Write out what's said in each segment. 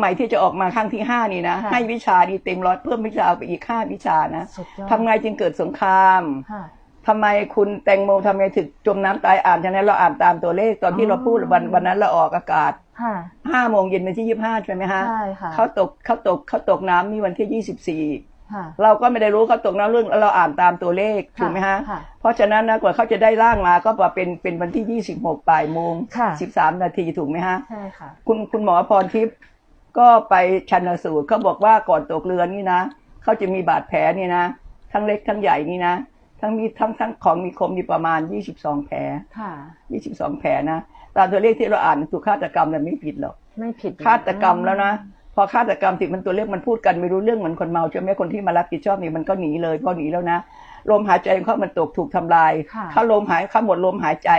ใหม่ที่จะออกมาครั้งที่ห้านี่นะค่ะให้วิชาดีเต็มร้อยเพิ่มวิชาไปอีกห้าวิชานะสุดยอดทำไงจึงเกิดสงครามค่ะทำไมคุณแตงโมทำไมถึงจมน้ำตายอ่านฉะนั้นเราอ่านตามตัวเลขตอนที่อ๋อเราพูดวันวันนั้นเราออกอากาศค่ะห้าโมงเย็นวันที่ยี่ห้าใช่ไหมฮะใช่ค่ะเขาตกเขาตกเขาตกน้ำนี่วันที่ยี่สิบสี่ค่ะเราก็ไม่ได้รู้เขาตกน้ำเรื่องเราอ่านตามตัวเลขถูกไหมฮะค่ะเพราะฉะนั้นนะกว่าเขาจะได้ร่างมาก็มาเป็นเป็นวันที่ยี่สิบหกบ่ายโมงค่ะสิบสามนาทีถูกไหมฮะใช่ค่ะคุณคุณหมอพรทิพย์ ก็ไปชันสูตรเขาบอกว่าก่อนตกเรือนี่นะเขาจะมีบาดแผลนี่นะ ทั้งเล็กทั้งใหญ่นี่นะทั้งมีทั้งทั้งของมีคมนี่ประมาณยี่สิบสองแผลค่ะยี่สิบสองแผลนะตามตัวเลขที่เราอ่านถูกฆาตกรรมแต่ไม่ผิดหรอกไม่ผิดฆาตกรรมแล้วนะพอฆาตกรรมติดมันตัวเลขมันพูดกันไม่รู้เรื่องเหมือนคนเมาใช่ไหมคนที่มารับผิดชอบนี่มันก็หนีเลยพอหนีแล้วนะลมหายใจของเขามันตกถูกทำลายค่ะเขาลมหายเขาหมดลมหายใจ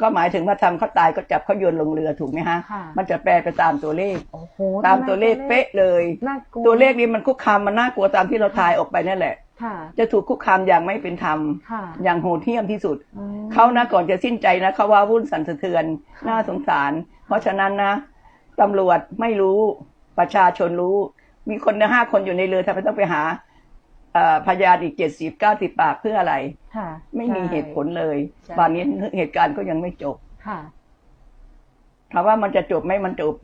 ก็หมายถึงว่าทำเขาตายก็จับเขาโยนลงเรือถูกไหมฮะ ค่ะ มันจะแปลไปตามตัวเลข โอ้โหตามตัวเลขเป๊ะเลย น่ากลัวตัวเลขนี้มันคุกคามมันน่ากลัวตามที่เราทายออกไปนั่นแหละ ค่ะ จะถูกคุกคามอย่างไม่เป็นธรรม ค่ะอย่างโหดเหี้ยมที่สุด อืม เขานะก่อนจะสิ้นใจนะเขาว่าวุ่นสั่นสะเทือนน่าสงสาร เพราะฉะนั้นนะตำรวจไม่รู้ประชาชนรู้ มีคนนะห้าคนอยู่ในเรือทำไมต้องไปหาเอ่อ พยานอีกเจ็ดสิบเก้าสิบปากเพื่ออะไรค่ะไม่มีใช่เหตุผลเลยใช่ป่านนี้เหตุการณ์ก็ยังไม่จบค่ะถามว่ามันจะจบไหมมันจบ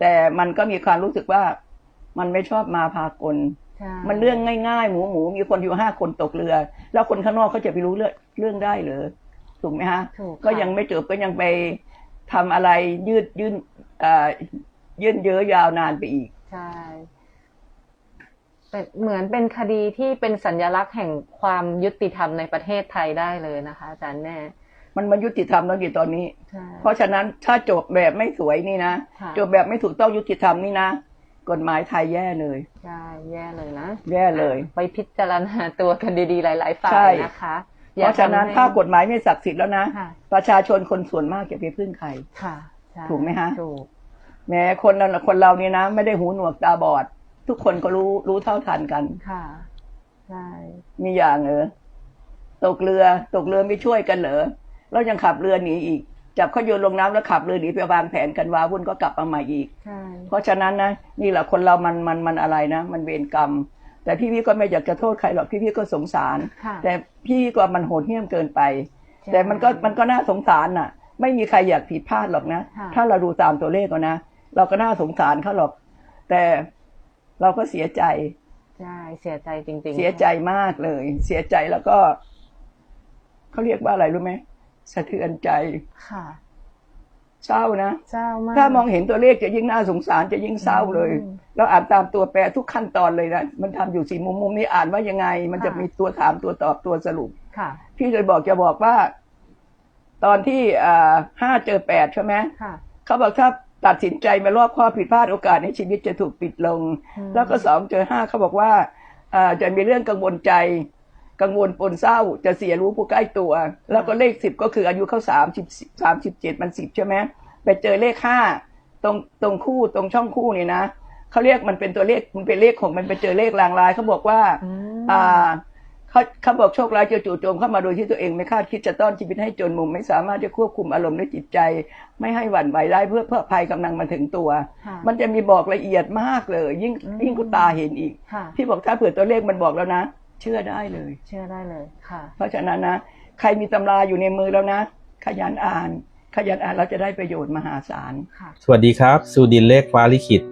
แต่มันก็มีความรู้สึกว่ามันไม่ชอบมาพากลใช่มันเรื่องง่ายๆ หมูหมูมีคนอยู่ห้าคนตกเรือ แล้วคนข้างนอกเขาจะไปรู้เรื่องเรื่องได้เหรอถูกไหมฮะถูกก็ค่ะยังไม่จบก็ยังไปทำอะไรยืดยื่นเอ่อยื่นเยอะยาวนานไปอีก ใช่ เป็นเหมือนเป็นคดีที่เป็นสัญลักษณ์แห่งความยุติธรรมในประเทศไทยได้เลยนะคะ อาจารย์แม่ มันมายุติธรรมแล้วกี่ตอนนี้ใช่เพราะฉะนั้นถ้าจบแบบไม่สวยนี่นะค่ะจบแบบไม่ถูกต้องยุติธรรมนี่นะกฎหมายไทยแย่เลยใช่แย่เลยนะ แย่เลย ไปพิจารณาตัวกันดีๆหลาย ๆ ฝ่าใช่ยนะคะเพราะฉะนั้นอย่ถ้าทำให้กฎหมายไม่ศักดิ์สิทธิ์แล้วนะค่ะประชาชนคนส่วนมากจะไปพึ่งใคร ค่ะใช่ถูกไหมฮะ ถูก แม้คนนั้นคนเรานี่นะ ไม่ได้หูหนวกตาบอด ทุกคนก็รู้รู้เท่าทันกันค่ะใช่มีอย่างเหรอตกเรือตกเรือไม่ช่วยกันเหรอแล้วยังขับเรือหนีอีกจับเขาโยนลงน้ำแล้วขับเรือหนีไปวางแผนกันว้าวุ่นก็กลับมาใหม่อีกใช่เพราะฉะนั้นนะนี่แหละคนเรามันมันมันอะไรนะ มันเวรกรรม แต่พี่พี่ก็ไม่อยากจะโทษใครหรอกพี่พี่ก็สงสารค่ะแต่พี่ก็มันโหดเหี้ยมเกินไปใช่แต่มันก็มันก็น่าสงสารน่ะ ไม่มีใครอยากผิดพลาดหรอกนะค่ะถ้าเราดูตามตัวเลขก็นะ เราก็น่าสงสารเขาหรอก แต่ เราก็เสียใจใช่เสียใจจริง ๆ เสียใจมากเลย เสียใจแล้วก็เขาเรียกว่าอะไรรู้ไหมสะเทือนใจค่ะเศร้านะเศร้ามากถ้ามองเห็นตัวเลขจะยิ่งน่าสงสารจะยิ่งเศร้าเลยอืมเราอ่านตามตัวแปรทุกขั้นตอนเลยนะมันทำอยู่สี่มุมมุมนี้อ่านว่ายังไง มันจะค่ะมีตัวถามตัวตอบตัวสรุปค่ะ พี่เลยบอกจะบอกว่า ตอนที่อ่าห้าเจอแปดใช่ไหมค่ะเขาบอกถ้า ตัดสินใจมารอบข้อบผิดพลาดโอกาสในชีวิตจะถูกปิดลงอืมแล้วก็สองเจอห้าเขาบอกว่าอ่าจะมีเรื่องกังวลใจ กังวลปนเศร้าจะเสียรู้ผู้ใกล้ตัว แล้วก็เลขสิบก็คืออายุเขาสามสิบสามสิบเจ็ดมันสิบใช่ไหมไปเจอเลขห้าตรงตรงคู่ตรงช่องคู่นี่นะเขาเรียกมันเป็นตัวเลขมันเป็นเลขของมันไปเจอเลขลางลายเขาบอกว่าอืมอ่า เขาเขาบอกโชคร้ายจะจู่โจมเข้ามาโดยที่ตัวเองไม่คาดคิดจะต้อนชีวิตให้จนมุม ไม่สามารถจะควบคุมอารมณ์และจิตใจ ไม่ให้หวั่นไหวได้เพื่อเพื่อภัยกำลังมาถึงตัวค่ะมันจะมีบอกละเอียดมากเลย ยิ่งอืมยิ่งกูตาเห็นอีกค่ะพี่บอกถ้าเผื่อตัวเลขมันบอกแล้วนะ เชื่อได้เลย เชื่อได้เลยค่ะ เพราะฉะนั้นนะ ใครมีตำราอยู่ในมือแล้วนะ ขยันอ่าน ขยันอ่านเราจะได้ประโยชน์มหาศาลค่ะสวัสดีครับ สูดินเลขฟ้าลิขิต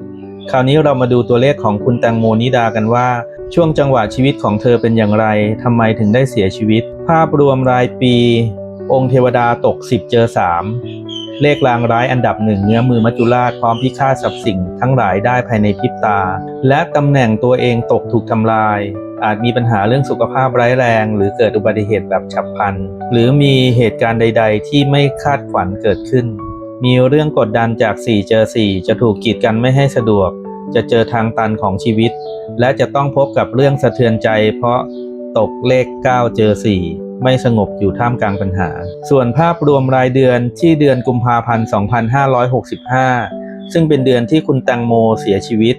คราวนี้เรามาดูตัวเลขของคุณแตงโมนิดากันว่า ช่วงจังหวะชีวิตของเธอเป็นอย่างไรทำไมถึงได้เสียชีวิต ภาพรวมรายปี องค์เทวดาตก 10 เจอ 3 เลขลางร้ายอันดับหนึ่งเนื้อมือมัจจุราชพร้อมพิฆาตสับสิ่งทั้งหลายได้ภายในพริบตา และตำแหน่งตัวเองตกถูกทำลายอาจมีปัญหาเรื่องสุขภาพร้ายแรง หรือเกิดอุบัติเหตุแบบฉับพลัน หรือมีเหตุการณ์ใด ๆ ที่ไม่คาดฝันเกิดขึ้น มีเรื่องกดดันจาก 4 เจอ 4 จะถูกกีดกันไม่ให้สะดวก จะเจอทางตันของชีวิต และจะต้องพบกับเรื่องสะเทือนใจ เพราะตกเลข 9 เจอ 4 ไม่สงบอยู่ท่ามกลางปัญหา ส่วนภาพรวมรายเดือนที่เดือนกุมภาพันธ์ 2565 ซึ่งเป็นเดือนที่คุณแตงโมเสียชีวิต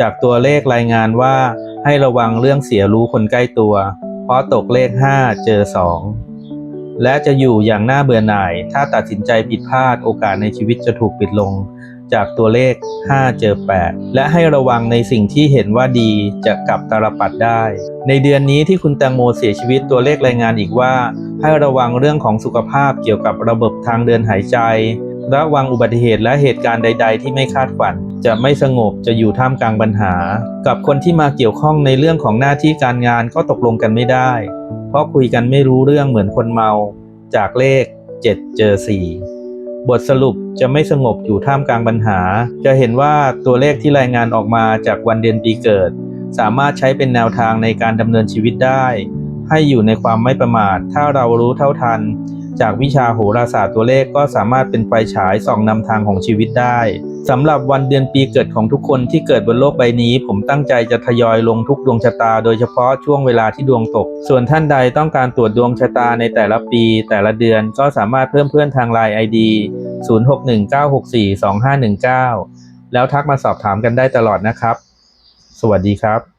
จากตัวเลขรายงานว่าให้ระวังเรื่องเสียรู้คนใกล้ตัว เพราะตกเลข 5 เจอ 2และจะอยู่อย่างน่าเบื่อหน่าย ถ้าตัดสินใจผิดพลาดโอกาสในชีวิตจะถูกปิดลง จากตัวเลข 5 เจอ 8 และให้ระวังในสิ่งที่เห็นว่าดีจะกลับตาลปัดได้ ในเดือนนี้ที่คุณแตงโมเสียชีวิตตัวเลขรายงานอีกว่า ให้ระวังเรื่องของสุขภาพเกี่ยวกับระบบทางเดินหายใจ ระวังอุบัติเหตุและเหตุการณ์ใด ๆ ที่ไม่คาดฝัน จะไม่สงบจะอยู่ท่ามกลางปัญหา กับคนที่มาเกี่ยวข้องในเรื่องของหน้าที่การงานก็ตกลงกันไม่ได้ เพราะคุยกันไม่รู้เรื่องเหมือนคนเมา จากเลข 7 เจอ 4 บทสรุปจะไม่สงบอยู่ท่ามกลางปัญหา จะเห็นว่าตัวเลขที่รายงานออกมาจากวันเดือนปีเกิด สามารถใช้เป็นแนวทางในการดำเนินชีวิตได้ ให้อยู่ในความไม่ประมาท ถ้าเรารู้เท่าทัน จากวิชาโหราศาสตร์ตัวเลขก็สามารถเป็นไฟฉายส่องนำทางของชีวิตได้สำหรับวันเดือนปีเกิดของทุกคนที่เกิดบนโลกใบนี้ ผมตั้งใจจะทยอยลงทุกดวงชะตา โดยเฉพาะช่วงเวลาที่ดวงตก ส่วนท่านใดต้องการตรวจดวงชะตาในแต่ละปีแต่ละเดือนก็สามารถเพิ่มเพื่อนทางไลน์ ID 0619642519 แล้วทักมาสอบถามกันได้ตลอดนะครับ สวัสดีครับ